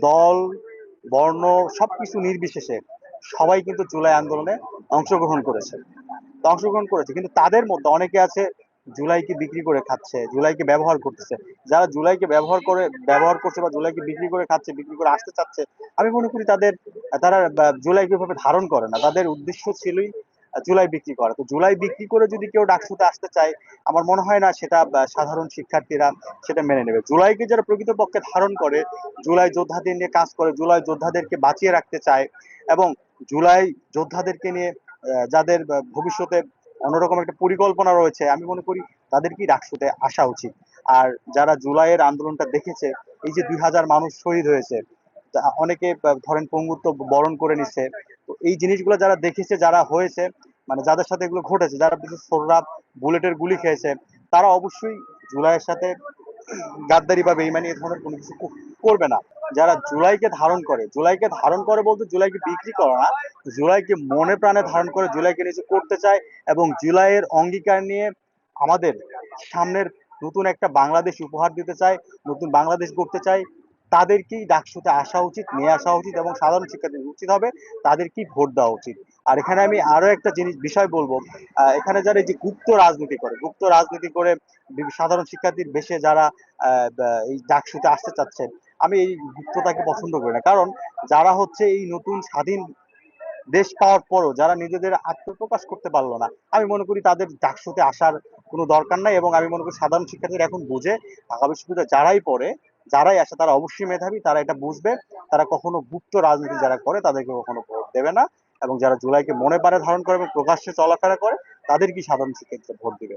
দল, বর্ণ, সবকিছু নির্বিশেষে সবাই কিন্তু জুলাই আন্দোলনে অংশগ্রহণ করেছে। অংশগ্রহণ করেছে, কিন্তু তাদের মধ্যে অনেকে আছে জুলাইকে বিক্রি করে খাচ্ছে, জুলাইকে ব্যবহার করতেছে। যারা জুলাইকে ব্যবহার করে, ব্যবহার করছে বা জুলাইকে বিক্রি করে খাচ্ছে, বিক্রি করে আসতে চাচ্ছে, আমি মনে করি তাদের, তারা বা- জুলাইকে ভাবে ধারণ করে না, তাদের উদ্দেশ্য ছিলই জুলাই বিক্রি করা। তো জুলাই বিক্রি করে যদি কেউ ডাকসুতে আসতে চায়, আমার মনে হয় না সেটা সাধারণ শিক্ষার্থীরা সেটা মেনে নেবে। জুলাইকে যারা প্রকৃতপক্ষে ধারণ করে, জুলাই যোদ্ধাদের নিয়ে কাজ করে, জুলাই যোদ্ধাদেরকে বাঁচিয়ে রাখতে চায় এবং জুলাই যোদ্ধাদেরকে নিয়ে যাদের ভবিষ্যতে অন্যরকম একটা পরিকল্পনা রয়েছে, আমি মনে করি তাদেরকেই ডাকসুতে আসা উচিত। আর যারা জুলাইয়ের আন্দোলনটা দেখেছে, এই যে দুই হাজার মানুষ শহীদ হয়েছে অনেকে ধরেন পঙ্গুত্ব বরণ করে নিচ্ছে তো এই জিনিসগুলো যারা দেখেছে, যারা হয়েছে মানে যাদের সাথে এগুলো ঘটেছে, যারা বিশেষ সোররাব বুলেটের গুলি খেয়েছে, তারা অবশ্যই জুলাইয়ের সাথে গাদ্দারি বা বেইমানি এই ধরনের কোনো কিছু করবে না। যারা জুলাইকে ধারণ করে, জুলাইকে ধারণ করে বলতে জুলাইকে বিক্রি করে না, জুলাইকে মনে প্রাণে ধারণ করে জুলাইকে নিজে করতে চায় এবং জুলাইয়ের অঙ্গীকার নিয়ে আমাদের সামনের নতুন একটা বাংলাদেশ উপহার দিতে চায়, নতুন বাংলাদেশ গড়তে চায় তাদেরকেই ডাকসুতে আসা উচিত, নিয়ে আসা উচিত এবং সাধারণ শিক্ষার্থীদের উচিত হবে তাদেরকেই ভোট দেওয়া উচিত। আর এখানে আমি আরও একটা জিনিস, বিষয় বলব এখানে যারা যে গুপ্ত রাজনীতি করে, গুপ্ত রাজনীতি করে সাধারণ শিক্ষার্থীর বেশে যারা এই ডাকসুতে আসতে চাচ্ছেন, আমি এই গুপ্ততাকে পছন্দ করি না। কারণ যারা হচ্ছে এই নতুন স্বাধীন দেশ পাওয়ার পরও যারা নিজেদের আত্মপ্রকাশ করতে পারল না, আমি মনে করি তাদের ডাকসুতে আসার কোনো দরকার নাই এবং আমি মনে করি সাধারণ শিক্ষার্থীরা এখন বুঝে ঢাকা বিশ্ববিদ্যালয়ে যারাই পড়ে যারাই আসে তারা অবশ্যই মেধাবী, তারা এটা বুঝবে। তারা কখনো গুপ্ত রাজনীতি যারা করে তাদেরকে কখনো ভোট দেবে না। এবং যারা জুলাইকে মনে পারে ধারণ করে এবং প্রকাশ্যে চলাফেরা করে, তাদেরকেই সাধারণ শিক্ষার্থীরা ভোট দিবে।